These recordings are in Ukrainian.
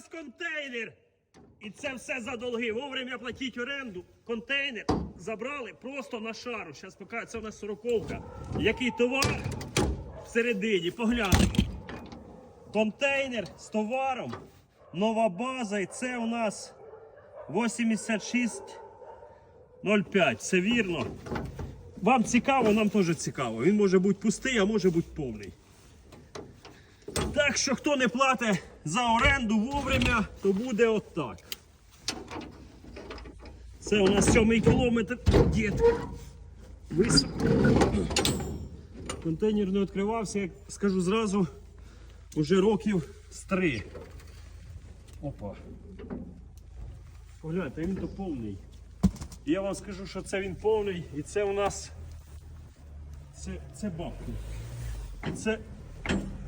вас контейнер. І це все за долги. Вовремя платіть оренду. Контейнер забрали просто на шару. Зараз покажу, це у нас сороковка. Який товар всередині, поглянемо. Контейнер з товаром. Нова база. І це у нас 86,05. Все вірно. Вам цікаво, нам теж цікаво. Він може бути пустий, а може бути повний. Так що хто не платить за оренду вовремя, то буде отак. Це у нас сьомий кілометр. Дітка. Високо. Контейнер не відкривався, як скажу зразу, уже років з три. Опа. Погляньте, він то повний. І я вам скажу, що це він повний, і це у нас це, це бабки. Це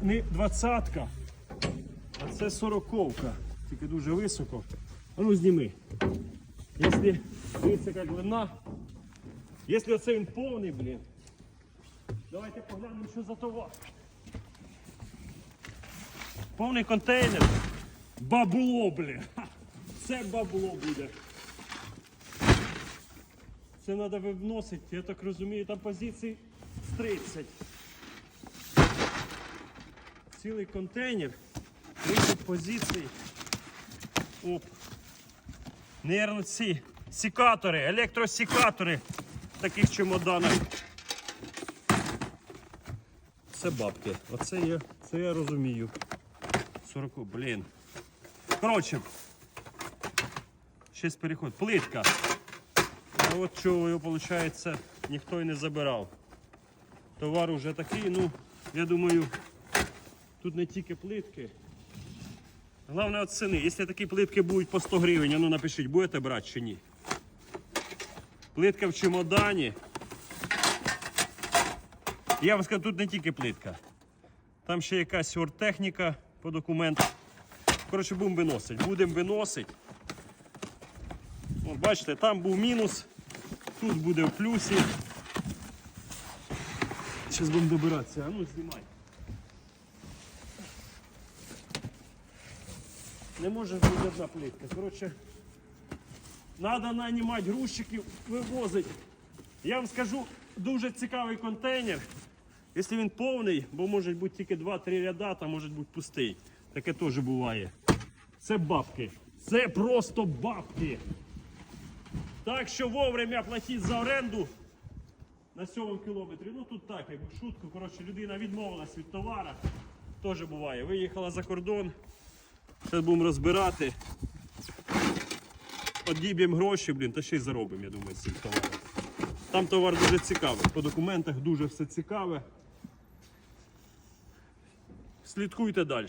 не двадцятка, а це сороковка. Тільки дуже високо. А ну зніми. Якщо дивіться, як глина. Якщо оце він повний, блін. Давайте поглянемо, що за товар. Повний контейнер. Бабло, блін. Це бабло буде. Це треба виносити, я так розумію, там позицій 30. Цілий контейнер, 30 позицій. Оп. Нервно ці сікатори, електросікатори в таких чемоданах. Це бабки. Оце я, це я розумію. 40, блін. Коротше, щось переход. Плитка. А от чого його, виходить, ніхто і не забирав. Товар уже такий, ну, я думаю, тут не тільки плитки. Головне от ціни. Якщо такі плитки будуть по 100 гривень, ну напишіть, будете брати чи ні. Плитка в чемодані. Я вам скажу, тут не тільки плитка. Там ще якась оргтехніка по документах. Коротше, будемо виносити. Будемо виносити. От, бачите, там був мінус, тут буде в плюсі. Зараз будемо добиратися. А ну знімай. Не може бути одна плитка. Коротше, треба нанімати грузчиків, вивозити. Я вам скажу, дуже цікавий контейнер. Якщо він повний, бо може бути тільки 2-3 ряда, там може бути пустий. Таке теж буває. Це бабки. Це просто бабки. Так що вовремя платіть за оренду на 7 кілометрі. Ну тут так, як шутку. Коротше, людина відмовилась від товара. Теж буває. Виїхала за кордон. Зараз будемо розбирати. Одіб'ємо гроші, блін, та ще й заробимо, я думаю, з цим товаром. Там товар дуже цікавий. По документах дуже все цікаве. Слідкуйте далі.